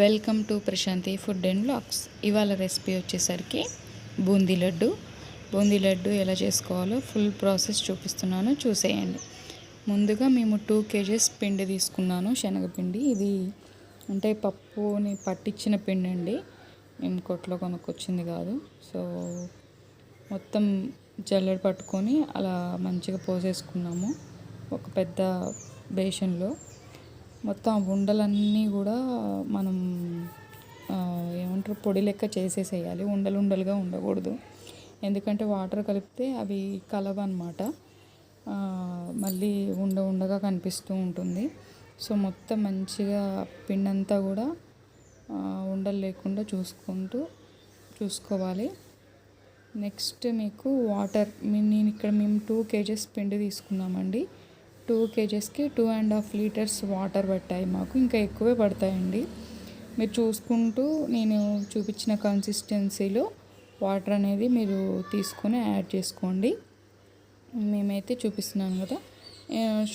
Welcome to Prashanti food and blogs ఇవాళ recipe వచ్చేసరికి బూందీ లడ్డు. బూందీ లడ్డు ఎలా చేసుకోవాలో ఫుల్ ప్రాసెస్ చూపిస్తున్నాను. చూసేయండి. ముందుగా మేము టూ కేజెస్ పిండి తీసుకున్నాను శనగపిండి. ఇది అంటే పప్పుని పట్టించిన పిండి అండి. మేము కొట్లో కొనుక్కొచ్చింది కాదు. సో మొత్తం జల్లెడ పట్టుకొని అలా మంచిగా పోసేసుకున్నాము. ఒక పెద్ద బేషన్లో. మొత్తం ఆ ఉండలన్నీ కూడా మనం ఏమంటారు పొడి లెక్క చేసేసేయాలి. ఉండలు ఉండలుగా ఉండకూడదు. ఎందుకంటే వాటర్ కలిపితే అవి కలవన్నమాట. ఆ, మళ్ళీ ఉండ ఉండగా కనిపిస్తూ ఉంటుంది. సో మొత్తం మంచిగా పిండంతా కూడా ఉండలు లేకుండా చూసుకుంటూ చూసుకోవాలి. నెక్స్ట్ మీకు వాటర్ నేను ఇక్కడ మేము టూ కేజెస్ పిండి తీసుకున్నామండి. Two కేజెస్కి two and half litres water పట్టాయి మాకు ఇంకా ఎక్కువే పడతాయండి. మీరు చూసుకుంటూ నేను చూపించిన కన్సిస్టెన్సీలో వాటర్ అనేది మీరు తీసుకొని యాడ్ చేసుకోండి. మేమైతే చూపిస్తున్నాను కదా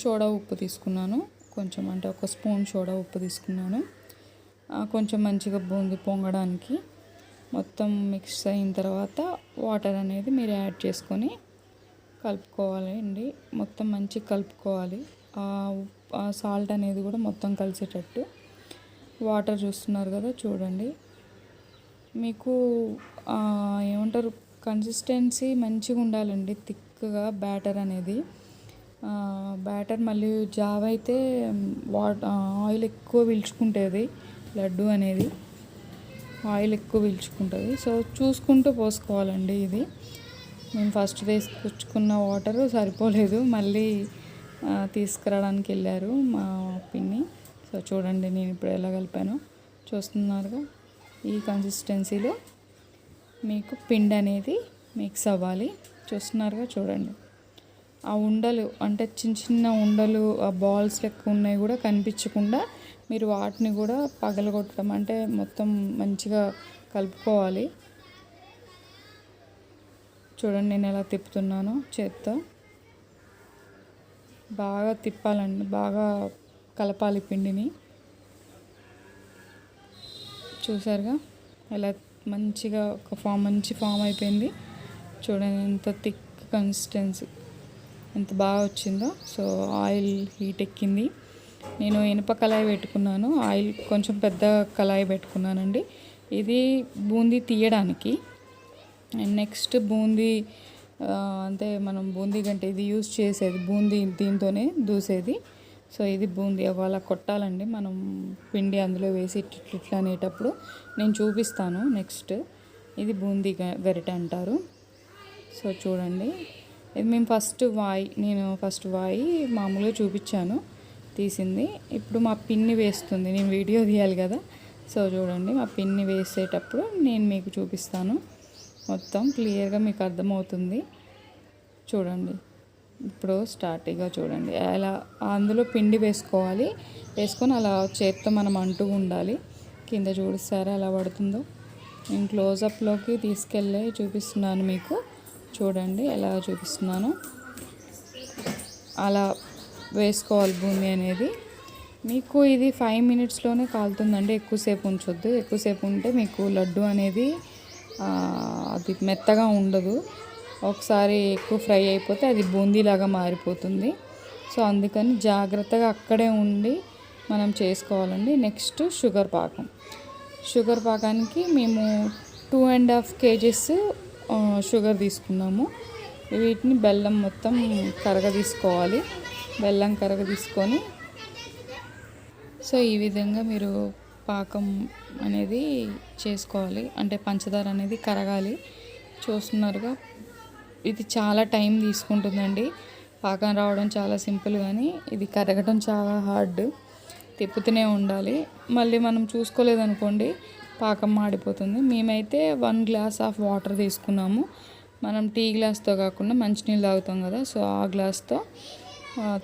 సోడా ఉప్పు తీసుకున్నాను కొంచెం అంటే ఒక స్పూన్ సోడా ఉప్పు తీసుకున్నాను. కొంచెం మంచిగా బూంది పొంగడానికి. మొత్తం మిక్స్ అయిన తర్వాత వాటర్ అనేది మీరు యాడ్ చేసుకొని కలుపుకోవాలి అండి మొత్తం మంచిగా కలుపుకోవాలి. ఆ సాల్ట్ అనేది కూడా మొత్తం కలిసేటట్టు. వాటర్ చూస్తున్నారు కదా చూడండి. మీకు ఏమంటారు కన్సిస్టెన్సీ మంచిగా ఉండాలండి థిక్గా బ్యాటర్ అనేది. బ్యాటర్ మళ్ళీ జావ అయితే వాట్ ఆయిల్ ఎక్కువ పీల్చుకుంటుంది లడ్డు అనేది. ఆయిల్ ఎక్కువ పీల్చుకుంటుంది. సో చూసుకుంటూ పోసుకోవాలండి ఇది. మేము ఫస్ట్ తీసుకొచ్చుకున్న వాటర్ సరిపోలేదు. మళ్ళీ తీసుకురావడానికి వెళ్ళారు మా పిన్ని. సో చూడండి నేను ఇప్పుడు ఎలా కలిపాను. చూస్తున్నారుగా ఈ కన్సిస్టెన్సీలో మీకు పిండి అనేది మిక్స్ అవ్వాలి. చూస్తున్నారుగా చూడండి. ఆ ఉండలు అంటే చిన్న చిన్న ఉండలు ఆ బాల్స్ లెక్క ఉన్నాయి కూడా కనిపించకుండా మీరు వాటిని కూడా పగలగొట్టడం అంటే మొత్తం మంచిగా కలుపుకోవాలి. చూడండి నేను ఎలా తిప్పుతున్నానో చేత్తో. బాగా తిప్పాలండి బాగా కలపాలి పిండిని. చూసారుగా? ఎలా మంచిగా ఒక ఫామ్ మంచి ఫామ్ అయిపోయింది. చూడండి ఎంత థిక్ కన్సిస్టెన్సీ. ఎంత బాగా వచ్చిందో. సో ఆయిల్ హీట్ ఎక్కింది. నేను ఇనుప కళాయి పెట్టుకున్నాను. ఆయిల్ కొంచెం పెద్ద కళాయి పెట్టుకున్నానండి. ఇది బూందీ తీయడానికి. అండ్ నెక్స్ట్ బూందీ అంటే మనం బూందీ కంటే ఇది యూస్ చేసేది బూందీ దీంతోనే దూసేది. సో ఇది బూందీ అవ్వాలా కొట్టాలండి. మనం పిండి అందులో వేసి ఇట్లా అనేటప్పుడు నేను చూపిస్తాను నెక్స్ట్ ఇది బూందీ గరిట అంటారు. సో చూడండి. ఇది మేము ఫస్ట్ వాయి నేను ఫస్ట్ వాయి మామూలుగా చూపించాను తీసింది. ఇప్పుడు మా పిన్ని వేస్తుంది నేను వీడియో తీయాలి కదా. సో చూడండి మా పిన్ని వేసేటప్పుడు నేను మీకు చూపిస్తాను. మొత్తం క్లియర్గా మీకు అర్థమవుతుంది. చూడండి. ఇప్పుడు స్టార్టింగ్గా చూడండి. అలా అందులో పిండి వేసుకోవాలి. వేసుకొని అలా చేత్తో మనం అంటూ ఉండాలి. కింద చూడిస్తారా ఎలా పడుతుందో. నేను క్లోజప్లోకి తీసుకెళ్ళి చూపిస్తున్నాను మీకు. చూడండి ఎలా చూపిస్తున్నాను. అలా వేసుకోవాలి భూమి అనేది. మీకు ఇది ఫైవ్ మినిట్స్లోనే కాలుతుందండి. ఎక్కువసేపు ఉంచొద్దు. ఎక్కువసేపు ఉంటే మీకు లడ్డు అనేది అది మెత్తగా ఉండదు. ఒకసారి ఎక్కువ ఫ్రై అయిపోతే అది బూందీలాగా మారిపోతుంది. సో అందుకని జాగ్రత్తగా అక్కడే ఉండి మనం చేసుకోవాలండి. నెక్స్ట్ షుగర్ పాకం. షుగర్ పాకానికి మేము two and half kgs sugar తీసుకున్నాము. వీటిని బెల్లం మొత్తం కరగ తీసుకోవాలి బెల్లం కరగ తీసుకొని సో ఈ విధంగా మీరు పాకం అనేది చేసుకోవాలి. అంటే పంచదార అనేది కరగాలి. చూస్తున్నారుగా ఇది చాలా టైం తీసుకుంటుందండి. పాకం రావడం చాలా సింపుల్ కానీ ఇది కరగడం చాలా హార్డ్. తిప్పుతూనే ఉండాలి. మళ్ళీ మనం చూసుకోలేదనుకోండి పాకం మాడిపోతుంది. మేమైతే వన్ గ్లాస్ ఆఫ్ వాటర్ తీసుకున్నాము. మనం టీ గ్లాస్తో కాకుండా మంచినీళ్ళు తాగుతాం కదా సో ఆ గ్లాస్తో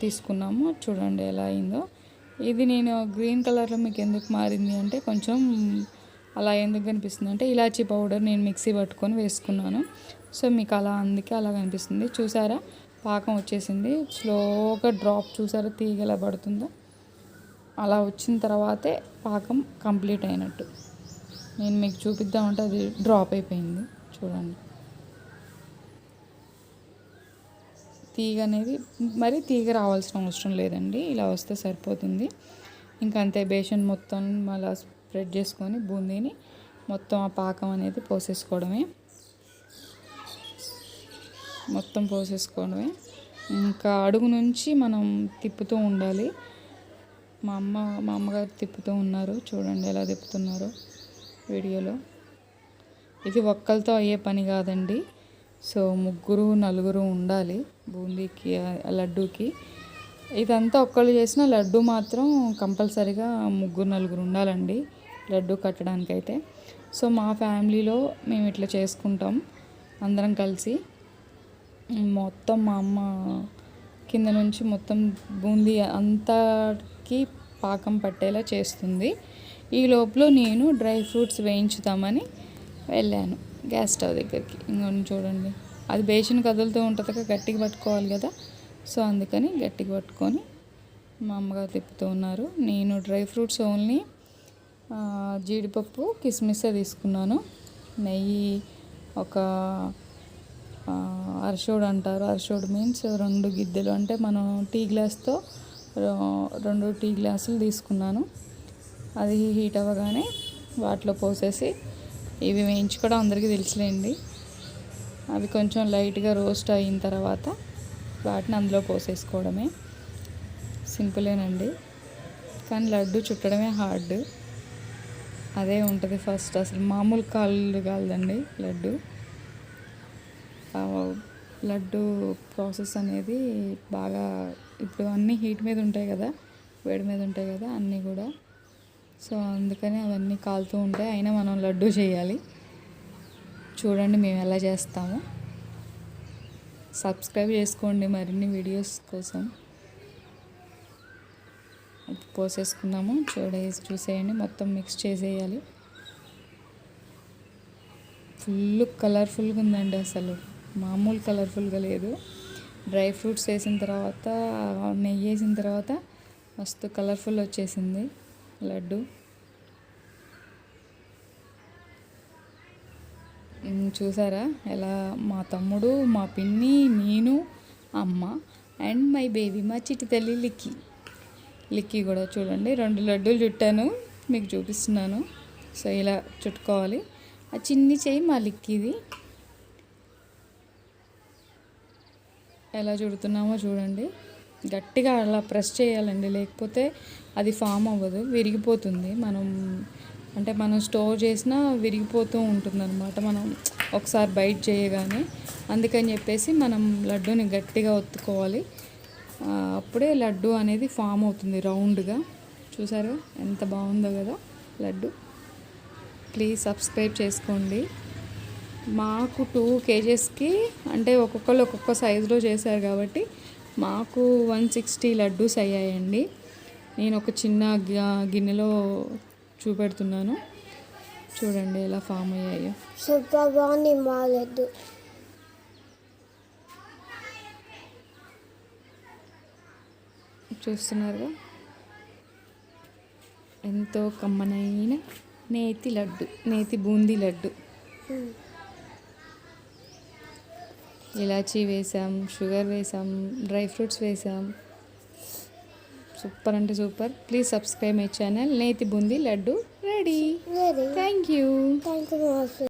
తీసుకున్నాము. చూడండి ఎలా అయిందో. ఇది నేను గ్రీన్ కలర్లో మీకు ఎందుకు మారింది అంటే కొంచెం అలా ఎందుకు కనిపిస్తుంది అంటే ఇలాచీ పౌడర్ నేను మిక్సీ పట్టుకొని వేసుకున్నాను. సో మీకు అలా అందుకే అలా కనిపిస్తుంది. చూసారా? పాకం వచ్చేసింది. స్లోగా డ్రాప్ చూసారా? తీగ ఎలా పడుతుందో. అలా వచ్చిన తర్వాతే పాకం కంప్లీట్ అయినట్టు. నేను మీకు చూపిద్దామంటే అది డ్రాప్ అయిపోయింది. చూడండి. తీగ అనేది మరి తీగ రావాల్సిన అవసరం లేదండి. ఇలా వస్తే సరిపోతుంది. ఇంకా అంతే బేషన్ మొత్తం అలా స్ప్రెడ్ చేసుకొని బూందీని మొత్తం ఆ పాకం అనేది పోసేసుకోవడమే. మొత్తం పోసేసుకోవడమే. ఇంకా అడుగు నుంచి మనం తిప్పుతూ ఉండాలి. మా అమ్మ మా అమ్మగారు తిప్పుతూ ఉన్నారు. చూడండి ఎలా తిప్పుతున్నారు వీడియోలో. ఇది ఒక్కరితో అయ్యే పని కాదండి. సో ముగ్గురు నలుగురు ఉండాలి. బూందీకి లడ్డూకి. ఇదంతా ఒక్కళ్ళు చేసిన లడ్డు మాత్రం కంపల్సరిగా ముగ్గురు నలుగురు ఉండాలండి లడ్డు కట్టడానికైతే. సో మా ఫ్యామిలీలో మేము ఇట్లా చేసుకుంటాం. అందరం కలిసి మొత్తం మా అమ్మ కింద నుంచి మొత్తం బూందీ అంతకి పాకం పట్టేలా చేస్తుంది. ఈ లోపల నేను డ్రై ఫ్రూట్స్ వేయించుదామని వెళ్ళాను గ్యాస్ స్టవ్ దగ్గరికి. ఇంకొని చూడండి. అది బేషన్ కదులుతూ ఉంటుంది కదా గట్టిగా పట్టుకోవాలి కదా. సో అందుకని గట్టిగా పట్టుకొని మా అమ్మగారు తిప్పుతూ ఉన్నారు. నేను డ్రై ఫ్రూట్స్ ఓన్లీ జీడిపప్పు కిస్మిస్ తీసుకున్నాను. నెయ్యి ఒక అరసోడు అంటారు. అరసోడు మీన్స్ రెండు గిద్దెలు. అంటే మనం టీ గ్లాస్తో రో- రెండు టీ గ్లాసులు తీసుకున్నాను. అది హీట్ అవ్వగానే వాటిలో పోసేసి ఇవి వేయించుకోవడం అందరికీ తెలుసులేండి. అవి కొంచెం లైట్గా రోస్ట్ అయిన తర్వాత వాటిని అందులో పోసేసుకోవడమే. సింపులేనండి. కానీ లడ్డు చుట్టడమే హార్డ్. అదే ఉంటుంది ఫస్ట్ అసలు మామూలు కాళ్ళు కాదండి లడ్డు. లడ్డు ప్రాసెస్ అనేది బాగా ఇప్పుడు అన్నీ హీట్ మీద ఉంటాయి కదా వేడి మీద ఉంటాయి కదా అన్నీ కూడా. సో అందుకని అవన్నీ కాలుతూ ఉంటాయి. అయినా మనం లడ్డు చేయాలి. చూడండి మేము ఎలా చేస్తాము. సబ్స్క్రైబ్ చేసుకోండి మరిన్ని వీడియోస్ కోసం. ఉప్పు పోసేసుకుందాము. చూడేసి చూసేయండి. మొత్తం మిక్స్ చేసేయాలి. ఫుల్ కలర్ఫుల్గా ఉందండి అసలు. మామూలు కలర్ఫుల్గా లేదు. డ్రై ఫ్రూట్స్ వేసిన తర్వాత నెయ్యి వేసిన తర్వాత మస్తు కలర్ఫుల్ వచ్చేసింది. లడ్డు. చూసారా? ఎలా? మా తమ్ముడు మా పిన్ని నేను అమ్మ అండ్ మై బేబీ మా చిట్టి తల్లి లిక్కీ. లిక్కీ కూడా చూడండి రెండు లడ్డూలు చుట్టాను మీకు చూపిస్తున్నాను. సో ఇలా చుట్టుకోవాలి. ఆ చిన్ని చెయ్యి మా లిక్కీది. ఎలా చుడుతున్నామో చూడండి. గట్టిగా అలా ప్రెస్ చేయాలండి లేకపోతే అది ఫామ్ అవ్వదు విరిగిపోతుంది. మనం అంటే మనం స్టోర్ చేసినా విరిగిపోతూ ఉంటుందన్నమాట. మనం ఒకసారి బయట చేయగానే అందుకని చెప్పేసి మనం లడ్డూని గట్టిగా ఒత్తుకోవాలి. అప్పుడే లడ్డు అనేది ఫామ్ అవుతుంది రౌండ్గా. చూసారు? ఎంత బాగుందో కదా లడ్డు. ప్లీజ్ సబ్స్క్రైబ్ చేసుకోండి. మాకు టూ కేజెస్కి అంటే ఒక్కొక్కరు ఒక్కొక్క సైజులో చేశారు కాబట్టి మాకు వన్ సిక్స్టీ లడ్డూస్ అయ్యాయండి. నేను ఒక చిన్న గిన్నెలో చూపెడుతున్నాను. చూడండి ఎలా ఫామ్ అయ్యాయో. సూపర్ బాగుంది మా లడ్డు చూస్తున్నారుగా. ఎంతో కమ్మనైన నేతి లడ్డు నేతి బూందీ లడ్డు. ఇలాచీ వేసాం షుగర్ వేసాం డ్రై ఫ్రూట్స్ వేసాం. సూపర్ అంటే super. Please subscribe my channel నేతి boondi laddu ready. Thank you